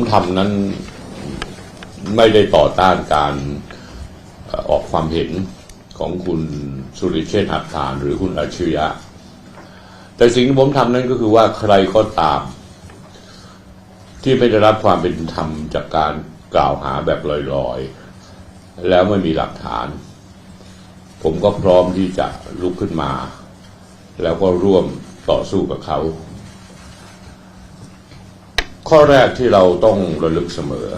ผมทำนั้นไม่ได้ต่อต้านการออออกความเห็นของคุณสุริเชษฐ์หักฐานหรือคุณอัจฉริยะ แต่สิ่งที่ผมทำนั้นก็คือว่าใครก็ตาม ที่ไม่ได้รับความเป็นธรรมจากการกล่าวหาแบบลอยๆ แล้วไม่มีหลักฐาน ผมก็พร้อมที่จะลุกขึ้นมา แล้วก็ร่วมต่อสู้กับเขา ข้อแรกที่เราต้องระลึกเสมอ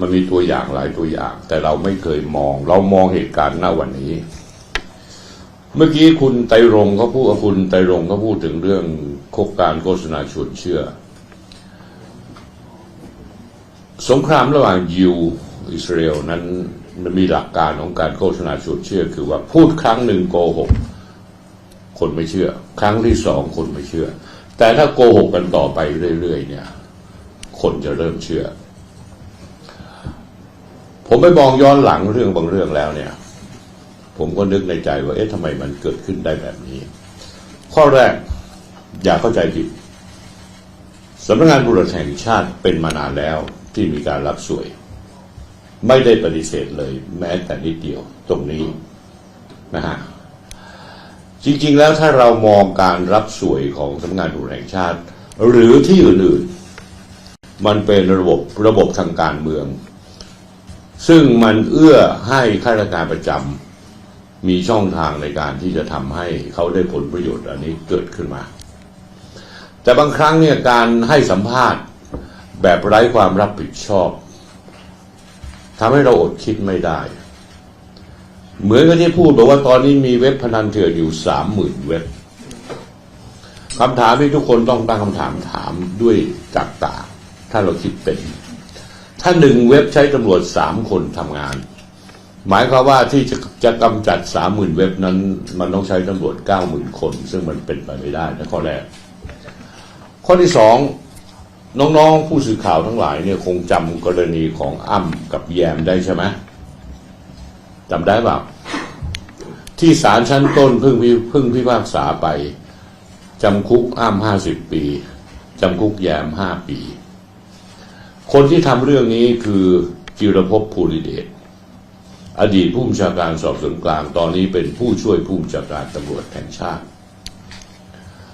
มันมีตัวอย่างหลายตัวอย่าง แต่เราไม่เคยมอง เรามองเหตุการณ์หน้าวันนี้ เมื่อกี้คุณไตรรงค์เขาพูดคุณไตรรงค์เขาพูดถึงเรื่องโครงการโฆษณาชวนเชื่อ สงครามระหว่างยิวอิสราเอลนั้นมันมีหลักการของการโฆษณาชวนเชื่อ คือว่าพูดครั้งหนึ่งโกหกคนไม่เชื่อ ครั้งที่สองคนไม่เชื่อ แต่ถ้าโกหกกันต่อไปเรื่อยๆเนี่ย คนจะเริ่มเชื่อ ผมไปมองย้อนหลังเรื่องบางเรื่องแล้วเนี่ย ผมก็นึกในใจว่า เอ๊ะทำไมมันเกิดขึ้นได้แบบนี้ ข้อแรกอย่าเข้าใจผิดสำนักงานบุรุษแห่งชาติเป็นมานานแล้วที่มีการรับสวย ไม่ได้ปฏิเสธเลย แม้แต่นิดเดียวตรงนี้นะฮะ จริงๆ แล้วถ้าเรามองการรับสวยของสำนักงานตำรวจแห่งชาติ หรือที่อื่นๆ มันเป็นระบบระบบทางการเมือง ซึ่งมันเอื้อให้ข้าราชการประจำมีช่องทางในการที่จะทำให้เขาได้ผลประโยชน์อันนี้เกิดขึ้นมา แต่บางครั้งเนี่ยการให้สัมภาษณ์แบบไร้ความรับผิดชอบทำให้เราอดคิดไม่ได้ เหมือนกับที่พูดบอกว่าตอนนี้มีเว็บพนันเถื่อนอยู่สามหมื่นเว็บคำถามที่ทุกคนต้องตั้งคำถามถามด้วยจากตาถ้าเราคิดเป็น ถ้าหนึ่งเว็บใช้ตำรวจสามคนทำงาน หมายความว่าที่จะจะกำจัดสามหมื่นเว็บนั้นมันต้องใช้ตำรวจเก้าหมื่นคน ซึ่งมันเป็นไปไม่ได้นะข้อแรก ข้อที่สองน้องๆผู้สื่อข่าวทั้งหลายเนี่ยคงจำกรณีของอ้ำกับแยมได้ใช่ไหม จำได้เปล่าที่ศาลชั้นต้นเพิ่งพิพ่งพิพากษาไปจำคุกอ้ำห้าสิบปีจำคุกแยมห้าปี คนที่ทำเรื่องนี้คือจิรภพภูริเดชอดีตผู้บัญชาการสอบสวนกลางตอนนี้เป็นผู้ช่วยผู้บัญชาการตำรวจแห่งชาติ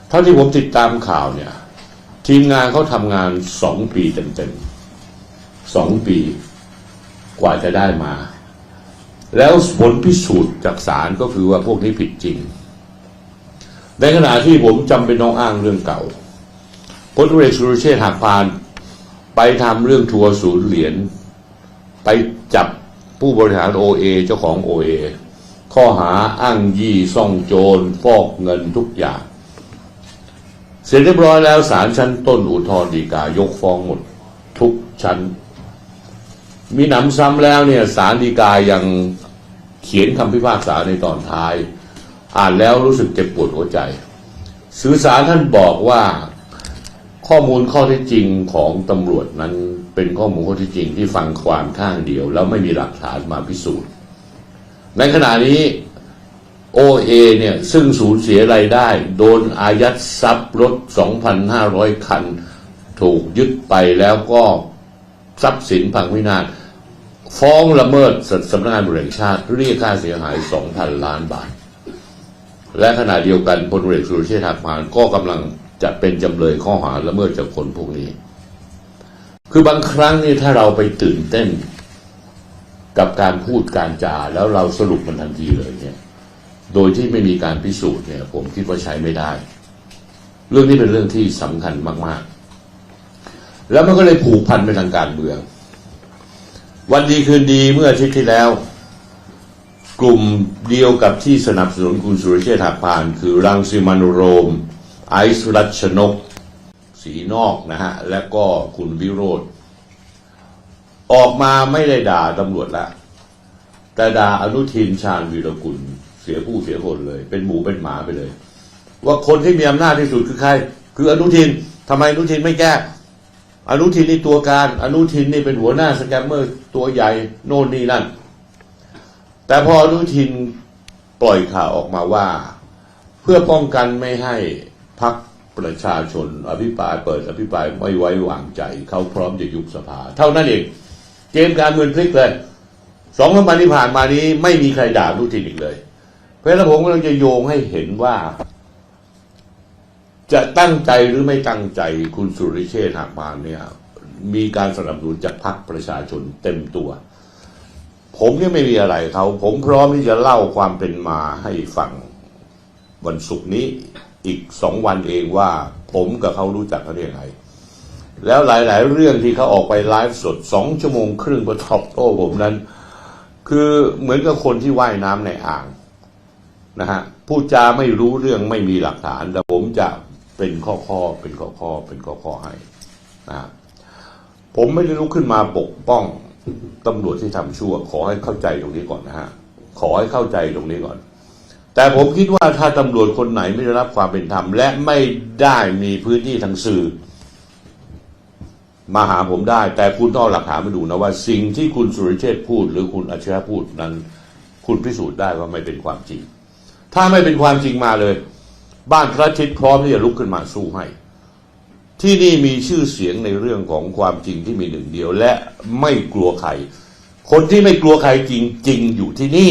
เท่าที่ผมติดตามข่าวเนี่ย ทีมงานเขาทำงานสองปีเต็มๆสองปี กว่าจะได้มา แล้วผลพิสูจน์จากศาลก็คือว่าพวกนี้ผิดจริง ในขณะที่ผมจำเป็นต้องอ้างเรื่องเก่าพลตรวจเอกสุรเชษฐ์หักพานไปทำเรื่องทัวร์ศูนย์เหรียญไปจับผู้บริหารโอเอเจ้าของโอเอข้อหาอ้างยี่ซ่องโจรฟอกเงินทุกอย่าง เสร็จเรียบร้อยแล้วศาลชั้นต้นอุทธรณ์ฎีกายกฟ้องหมด ทุกชั้น มีหนำซ้ำแล้วเนี่ยศาลฎีกายังเขียนคำพิพากษาในตอนท้าย อ่านแล้วรู้สึกเจ็บปวดหัวใจ สื่อสารท่านบอกว่าข้อมูลข้อเท็จจริงของตำรวจนั้นเป็นข้อมูลข้อเท็จจริงที่ฟังความข้างเดียว แล้วไม่มีหลักฐานมาพิสูจน์ ในขณะนี้โอเอเนี่ยซึ่งสูญเสียรายได้ โดนอายัดทรัพย์รถ 2,500 คัน ถูกยึดไปแล้วก็ทรัพย์สินพังพินาศ ฟ้องละเมิดสำนักงานบริหารชาติเรียกค่าเสียหาย 2,000 ล้านบาท และขณะเดียวกันพลเรือสุรเชษฐ์หักพานก็กำลังจะเป็นจำเลยข้อหาละเมิดจากคนพวกนี้ คือบางครั้งนี่ถ้าเราไปตื่นเต้น กับการพูดการจาแล้วเราสรุปมันทันทีเลยเนี่ย โดยที่ไม่มีการพิสูจน์เนี่ย ผมคิดว่าใช้ไม่ได้ เรื่องนี้เป็นเรื่องที่สำคัญมาก ๆ แล้วมันก็เลยผูกพันไปทางการเมือง วันดีคืนดีเมื่ออาทิตย์ที่แล้ว กลุ่มเดียวกับที่สนับสนุนคุณสุรเชษฐ์หักพาน คือรังสิมันโรม ไอซ์รัชนก สีนอกนะฮะ และก็คุณวิโรธออกมาไม่ได้ด่าตำรวจละ แต่ด่าอนุทินชาญวีรกุล เสียผู้เสียคนเลย เป็นหมูเป็นหมาไปเลย ว่าคนที่มีอำนาจที่สุดคือใคร คืออนุทินทำไมอนุทินไม่แก้ อนุทินนี่ตัวการ อนุทินนี่เป็นหัวหน้าสแกมเมอร์ตัวใหญ่โน่นนี่นั่น แต่พออนุทินปล่อยข่าวออกมาว่า เพื่อป้องกันไม่ให้พักประชาชน อภิปรายเปิดอภิปรายไม่ไว้วางใจ เขาพร้อมจะยุบสภา เท่านั้นเองเกมการเมืองพลิกเลยสองวันที่ผ่านมานี้ไม่มีใครด่าอนุทินอีกเลย เพราะฉะนั้นผมกำลังจะโยงให้เห็นว่า จะตั้งใจหรือไม่ตั้งใจคุณสุริเชษฐ์หักพานเนี่ย มีการสนับสนุนจากพรรคประชาชนเต็มตัว ผมเนี่ยไม่มีอะไรเขาผมพร้อมที่จะเล่าความเป็นมาให้ฟังวันศุกร์นี้อีกสองวันเองว่า ผมกับเขารู้จักกันได้ยังไง แล้วหลาย ๆ เรื่องที่เขาออกไปไลฟ์สดสองชั่วโมงครึ่งบนท็อปโต้ผมนั้น คือเหมือนกับคนที่ว่ายน้ำในอ่างนะฮะพูดจาไม่รู้เรื่องไม่มีหลักฐานแต่ผมจะ เป็นข้อข้อเป็นข้อข้อเป็นข้อข้อให้นะผมไม่ได้ลุกขึ้นมาปกป้องตำรวจที่ทำชั่ว ขอให้เข้าใจตรงนี้ก่อนนะฮะขอให้เข้าใจตรงนี้ก่อน แต่ผมคิดว่าถ้าตำรวจคนไหนไม่ได้รับความเป็นธรรม และไม่ได้มีพื้นที่ทางสื่อ มาหาผมได้ แต่คุณต้องหลักฐานมาดูนะว่า สิ่งที่คุณสุริเชษพูด หรือคุณอัจฉริยะพูดนั้น คุณพิสูจน์ได้ว่าไม่เป็นความจริง ถ้าไม่เป็นความจริงมาเลย บ้านพระอาทิตย์พร้อมที่จะลุกขึ้นมาสู้ให้ ที่นี่มีชื่อเสียงในเรื่องของความจริงที่มีหนึ่งเดียว และไม่กลัวใคร คนที่ไม่กลัวใครจริงๆอยู่ที่นี่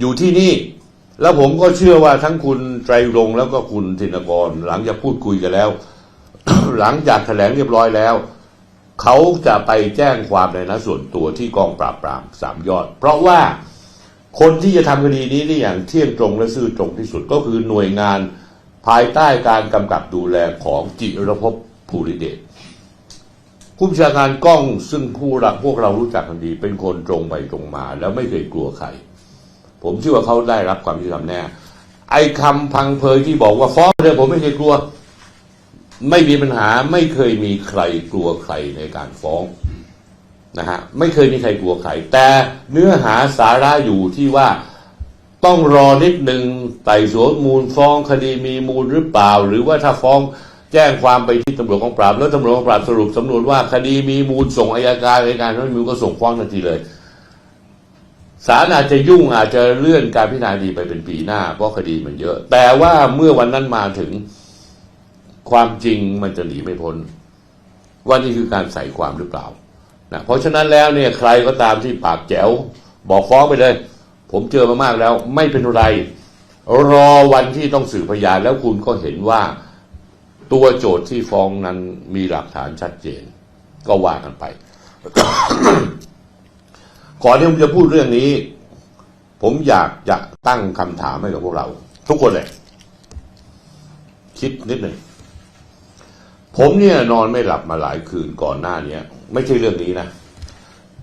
อยู่ที่นี่ แล้วผมก็เชื่อว่าทั้งคุณไตรรงแล้วก็คุณธินกร หลังจากพูดคุยกันแล้ว หลังจากแถลงเรียบร้อยแล้วเขาจะไปแจ้งความในนะส่วนตัวที่กองปราบปรามสามยอด เพราะว่า คนที่จะทำคดีนี้ได้อย่างเที่ยงตรงและซื่อตรงที่สุดก็คือหน่วยงานภายใต้การกำกับดูแลของจิรภพภูริเดชผู้บัญชาการกล้องซึ่งผู้รักพวกเรารู้จักกันดี เป็นคนตรงไปตรงมา แล้วไม่เคยกลัวใคร ผมเชื่อว่าเขาได้รับความยุติธรรมแน่ ไอ้คำพังเพยที่บอกว่าฟ้องเลยผมไม่เคยกลัว ไม่มีปัญหาไม่เคยมีใครกลัวใครในการฟ้อง นะฮะไม่เคยมีใครกลัวใครแต่เนื้อหาสาระอยู่ที่ว่าต้องรอนิดหนึ่งไต่สวนมูลฟ้องคดีมีมูลหรือเปล่า หรือว่าถ้าฟ้องแจ้งความไปที่ตำรวจกองปราบแล้วตำรวจกองปราบสรุปสำนวนว่าคดีมีมูลส่งอายการอายการไม่มีมูลก็ส่งฟ้องทันทีเลยศาลอาจจะยุ่งอาจจะเลื่อนการพิจารณาดีไปเป็นปีหน้าเพราะคดีมันเยอะ แต่ว่าเมื่อวันนั้นมาถึงความจริงมันจะหนีไม่พ้นว่านี่คือการใส่ความหรือเปล่า นะเพราะฉะนั้นแล้วเนี่ยใครก็ตามที่ปากแจ๋ว บอกฟ้องไปเลย ผมเจอมามากแล้ว ไม่เป็นไร รอวันที่ต้องสืบพยานแล้วคุณก็เห็นว่าตัวโจทย์ที่ฟ้องนั้นมีหลักฐานชัดเจน ก็ว่ากันไปก่อนที่ผมจะพูดเรื่องนี้ ผมอยากจะตั้งคำถามให้กับพวกเรา ทุกคนเลย คิดนิดหนึ่ง ผมเนี่ยนอนไม่หลับมาหลายคืนก่อนหน้านี้ไม่ใช่เรื่องนี้นะ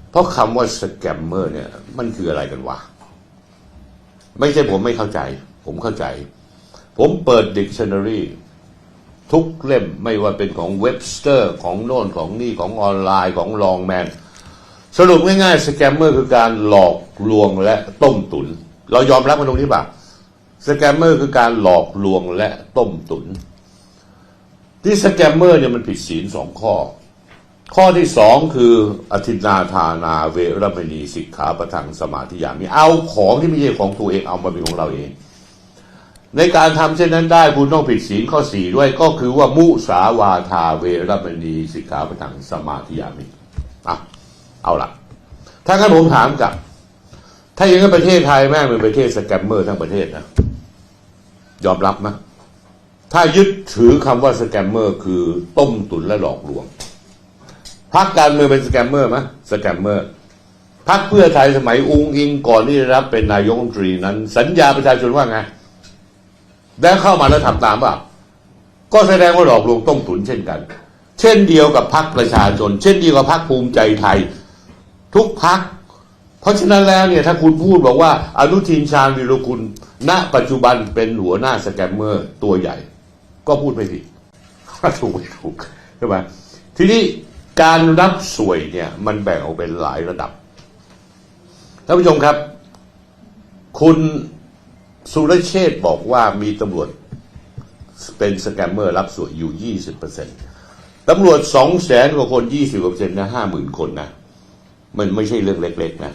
เพราะคำว่าสแกมเมอร์เนี่ย มันคืออะไรกันวะ ไม่ใช่ผมไม่เข้าใจ ผมเข้าใจ ผมเปิด dictionary ทุกเล่มไม่ว่าเป็นของเว็บสเตอร์ของโน่นของนี่ของออนไลน์ของลองแมน สรุปง่ายๆสแกมเมอร์คือการหลอกลวงและต้มตุน เรายอมรับกันตรงนี้ป่ะสแกมเมอร์คือการหลอกลวงและต้มตุน ที่สแกมเมอร์เนี่ยมันผิดศีลสองข้อ ข้อที่สองคืออธินาทานาเวรมณีสิกขาประทังสมาธิยามีเอาของที่ไม่ใช่ของตัวเองเอามาเป็นของเราเอง ในการทำเช่นนั้นได้คุณต้องผิดศีลข้อสี่ด้วยก็คือว่ามุสาวาทาเวรมณีสิกขาประทังสมาธิยามิอะเอาละถ้างั้นผมถามกลับ ถ้าอย่างนั้นประเทศไทยแม่งเป็นประเทศสแกมเมอร์ทั้งประเทศนะยอมรับไหม ถ้ายึดถือคำว่าสแกมเมอร์คือต้มตุนและหลอกลวงพักการเมืองเป็นสแกมเมอร์ไหมสแกมเมอร์พักเพื่อไทยสมัยอุ้งอิงก่อนที่จะรับเป็นนายกรัฐมนตรีนั้น สัญญาประชาชนว่าไง แล้วเข้ามาแล้วทำตามเปล่าก็แสดงว่าหลอกลวงต้มตุนเช่นกัน เช่นเดียวกับพักประชาชน เช่นเดียวกับพักภูมิใจไทย ทุกพัก เพราะฉะนั้นแล้วเนี่ยถ้าคุณพูดบอกว่า อนุทินชาญวิรุกุลณปัจจุบันเป็นหัวหน้าสแกมเมอร์ตัวใหญ่ ก็พูดไม่ผิดถูกไม่ถูกใช่ไหมทีนี้การรับสวยเนี่ยมันแบ่งออกเป็นหลายระดับท่านผู้ชมครับ คุณสุรเชษบอกว่ามีตำรวจเป็นสแกมเมอร์รับสวยอยู่ 20%ตำรวจสองแสนกว่าคน 20%นะห้าหมื่นคนนะ มันไม่ใช่เรื่องเล็ก ๆ นะ